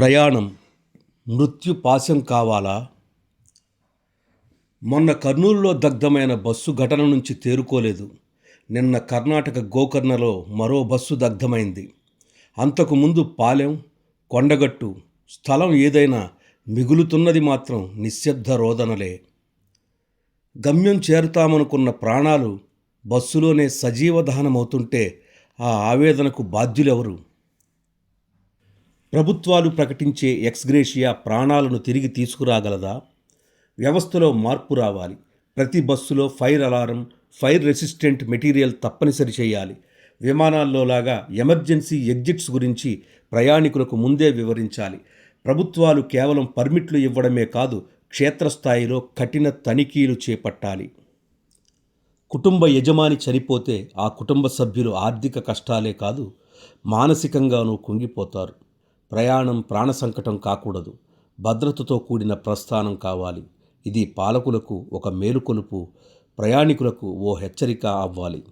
ప్రయాణం మృత్యు పాశం కావాలా? మొన్న కర్నూలులో దగ్ధమైన బస్సు ఘటన నుంచి తేరుకోలేదు. నిన్న కర్ణాటక గోకర్ణలో మరో బస్సు దగ్ధమైంది. అంతకు ముందు పాలెం కొండగట్టు స్థలం ఏదైనా మిగులుతున్నది మాత్రం నిశ్శబ్ద రోదనలే. గమ్యం చేరుతామనుకున్న ప్రాణాలు బస్సులోనే సజీవ దహనమవుతుంటే ఆ ఆవేదనకు బాధ్యులెవరు? ప్రభుత్వాలు ప్రకటించే ఎక్స్గ్రేషియా ప్రాణాలను తిరిగి తీసుకురాగలదా? వ్యవస్థలో మార్పు రావాలి. ప్రతి బస్సులో fire alarm fire resistant material తప్పనిసరి చేయాలి. విమానాల్లోలాగా ఎమర్జెన్సీ ఎగ్జిట్స్ గురించి ప్రయాణికులకు ముందే వివరించాలి. ప్రభుత్వాలు కేవలం పర్మిట్లు ఇవ్వడమే కాదు క్షేత్రస్థాయిలో కఠిన తనిఖీలు చేపట్టాలి. కుటుంబ యజమాని చనిపోతే ఆ కుటుంబ సభ్యులు ఆర్థిక కష్టాలే కాదు మానసికంగానూ కుంగిపోతారు. ప్రయాణం ప్రాణ సంకటం కాకూడదు. భద్రతతో కూడిన ప్రస్థానం కావాలి. ఇది పాలకులకు ఒక మేలుకొలుపు. ప్రయాణికులకు ఓ హెచ్చరిక అవ్వాలి.